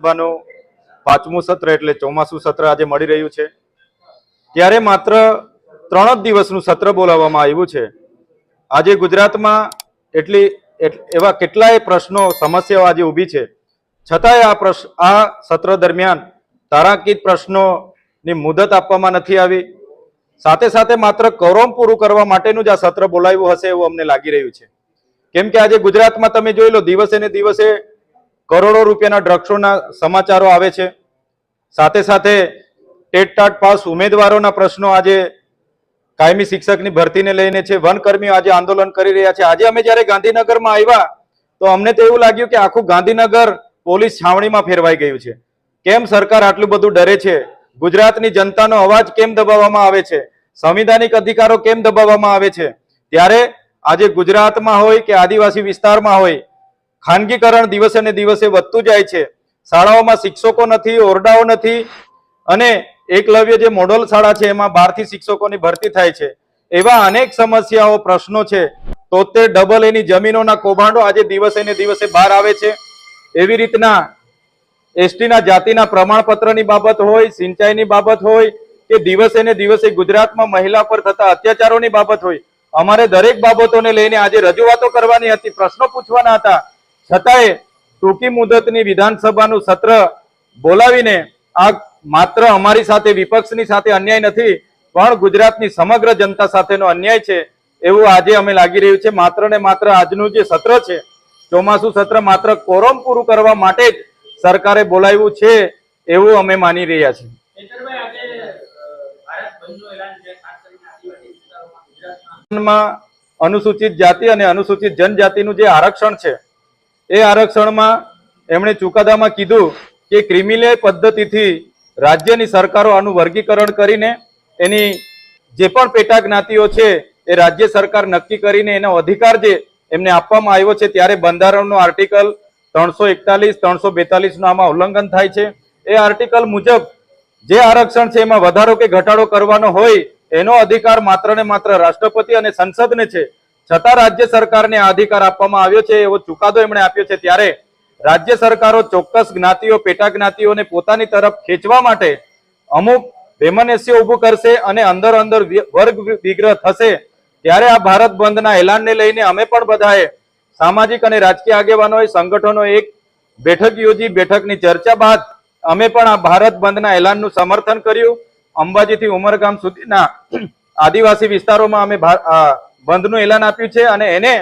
સભાનું પાંચમું સત્ર એટલે ચોમાસું સત્ર આજે મળી રહ્યું છે. ત્યારે માત્ર ત્રણ જ દિવસનું સત્ર બોલાવવામાં આવ્યું છે. આજે ગુજરાતમાં એટલી એટ- એવા કેટલાય પ્રશ્નો, સમસ્યાઓ આજે ઊભી છે. છતાંય આ પ્રશ્ન આ સત્ર દરમિયાન તારાંકિત પ્રશ્નોની મુદત આપવામાં નથી આવી. સાથે સાથે માત્ર કરોમ પૂરું કરવા માટેનું જ આ સત્ર બોલાવ્યું હશે એવું અમને લાગી રહ્યું છે. કેમ કે આજે ગુજરાતમાં તમે જોઈ લો, દિવસે ને દિવસે કરોડો રૂપિયાના ડ્રગ્સોના સમાચારો આવે છે. સાથે સાથે ટેટ ટાટ પાસ ઉમેદવારોના પ્રશ્નો આજે કાયમી શિક્ષકની ભરતીને લઈને છે. વનકર્મીઓ આજે આંદોલન કરી રહ્યા છે. આજે અમે જ્યારે ગાંધીનગરમાં આવ્યા, તો અમને તો એવું લાગ્યું કે આખું ગાંધીનગર પોલીસ છાવણીમાં ફેરવાઈ ગયું છે. કેમ સરકાર આટલું બધું ડરે છે? ગુજરાતની જનતાનો અવાજ કેમ દબાવવામાં આવે છે? સંવિધાનિક અધિકારો કેમ દબાવવામાં આવે છે? ત્યારે આજે ગુજરાતમાં હોય કે આદિવાસી વિસ્તારમાં હોય ખાનગીકરણ દિવસે ને દિવસે વધતું જાય છે. શાળાઓમાં શિક્ષકો નથી, ઓરડાઓ નથી અને એકલવ્ય જે મોડલ શાળા છે એમાં બારથી શિક્ષકોની ભરતી થાય છે. એવા અનેક સમસ્યાઓ, પ્રશ્નો છે. તોતેર ડબલ એની જમીનોના કૌભાંડો આજે દિવસે ને દિવસે બહાર આવે છે. એવી રીતના એસટીના જાતિના પ્રમાણપત્રની બાબત હોય, સિંચાઈની બાબત હોય કે દિવસે ને દિવસે ગુજરાતમાં મહિલા પર થતા અત્યાચારોની બાબત હોય. અમારે દરેક બાબતોને લઈને આજે રજૂઆતો કરવાની હતી, પ્રશ્નો પૂછવાના હતા. છતાંય ટૂંકી મુદતની વિધાનસભાનું સત્ર બોલાવીને આ માત્ર અમારી સાથે વિપક્ષની સાથે અન્યાય નથી પણ ગુજરાતની સમગ્ર જનતા સાથેનો અન્યાય છે એવું આજે અમે લાગી રહ્યું છે. માત્ર ને માત્ર આજનું જે સત્ર છે ચોમાસું સત્ર માત્ર કોરમ પૂરું કરવા માટે જ સરકારે બોલાવ્યું છે એવું અમે માની રહ્યા છીએ. અનુસૂચિત જાતિ અને અનુસૂચિત જનજાતિનું જે આરક્ષણ છે એ આરક્ષણમાં એમણે ચુકાદામાં કીધું કે ક્રિમિનલ પદ્ધતિથી રાજ્યની સરકારો આનું વર્ગીકરણ કરીને એની જે પણ પેટા જ્ઞાતિઓ છે એ રાજ્ય સરકાર નક્કી કરીને એનો અધિકાર જે એમને આપવામાં આવ્યો છે ત્યારે બંધારણનો આર્ટિકલ ત્રણસો એકતાલીસ, ત્રણસો બેતાલીસનું આમાં ઉલ્લંઘન થાય છે. એ આર્ટિકલ મુજબ જે આરક્ષણ છે એમાં વધારો કે ઘટાડો કરવાનો હોય એનો અધિકાર માત્ર ને માત્ર રાષ્ટ્રપતિ અને સંસદને છે. છતાં રાજ્ય સરકારને અધિકાર આપવામાં આવ્યો છે એવો ચુકાદો એમણે આપ્યો છે ત્યારે રાજ્ય સરકારો ચોક્કસ જ્ઞાતિઓ પેટા જ્ઞાતિઓને પોતાની તરફ ખેંચવા માટે અમુક વેમનસ્ય ઊભું કરશે અને અંદર અંદર વર્ગ વિગ્રહ થશે. ત્યારે આ ભારત બંધના એલાનને લઈને અમે પણ બધાએ સામાજિક અને રાજકીય આગેવાનોએ સંગઠનો એક બેઠક યોજી, બેઠકની ચર્ચા બાદ અમે પણ આ ભારત બંધના એલાનનું સમર્થન કર્યું. અંબાજીથી ઉમરગામ સુધીના આદિવાસી વિસ્તારોમાં અમે બંધનું એલાન આપ્યું છે અને એને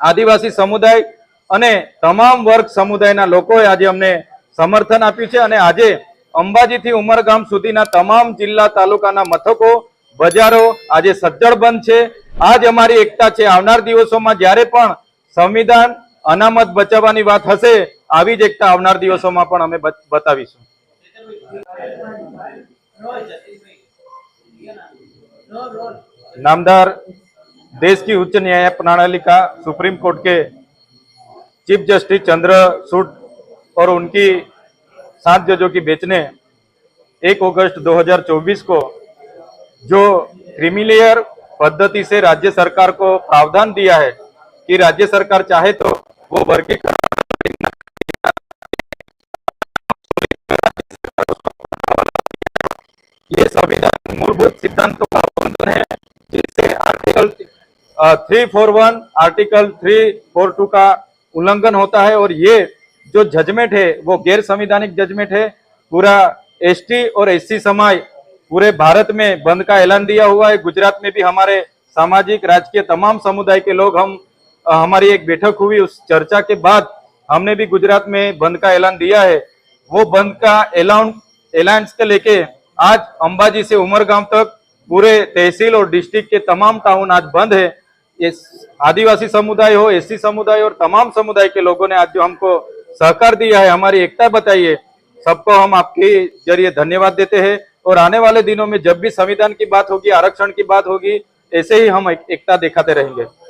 આદિવાસી સમુદાય અને તમામ વર્ગ સમુદાયના લોકોએ આજે અમને સમર્થન આપ્યું છે અને આજે અંબાજીથી ઉમરગામ સુધીના તમામ જિલ્લા તાલુકાના મથકો બજારો આજે સજ્જડ બંધ છે. આજ અમારી એકતા છે. આવનાર દિવસોમાં જ્યારે પણ સંવિધાન અનામત બચાવવાની વાત હશે આવી જ એકતા આવનાર દિવસોમાં પણ અમે બતાવીશું. રોલ देश की उच्च न्याय प्रणाली का सुप्रीम कोर्ट के चीफ जस्टिस चंद्रचूड़ और उनकी सात जजों की बेंच ने 1 अगस्त 2024 को, जो क्रिमिलेयर पद्धति से राज्य सरकार को प्रावधान दिया है कि राज्य सरकार चाहे तो वो वर्गीकरण ये संविधान मूलभूत सिद्धांतों का उल्लंघन है जिससे article three four one article three four two का उल्लंघन होता है और ये जो जजमेंट है, वो गैर संविधानिक जजमेंट है। पूरा एसटी और एससी समाज पूरे भारत में बंद का ऐलान दिया हुआ है। गुजरात में भी हमारे सामाजिक, राजकीय तमाम समुदाय के लोग हम हमारी एक बैठक हुई। उस चर्चा के बाद हमने भी गुजरात में बंद का ऐलान दिया है। वो बंद का ऐलान ऐलान के लेके आज अंबाजी से उमरगांव तक पूरे तहसील और डिस्ट्रिक्ट के तमाम टाउन आज बंद है। आदिवासी समुदाय हो, एससी समुदाय और तमाम समुदाय के लोगों ने आज जो हमको सहकार दिया है, हमारी एकता बताई है सबको हम आपके ज़रिए धन्यवाद देते हैं और आने वाले दिनों में जब भी संविधान की बात होगी, आरक्षण की बात होगी, ऐसे ही हम एक- एकता दिखाते रहेंगे।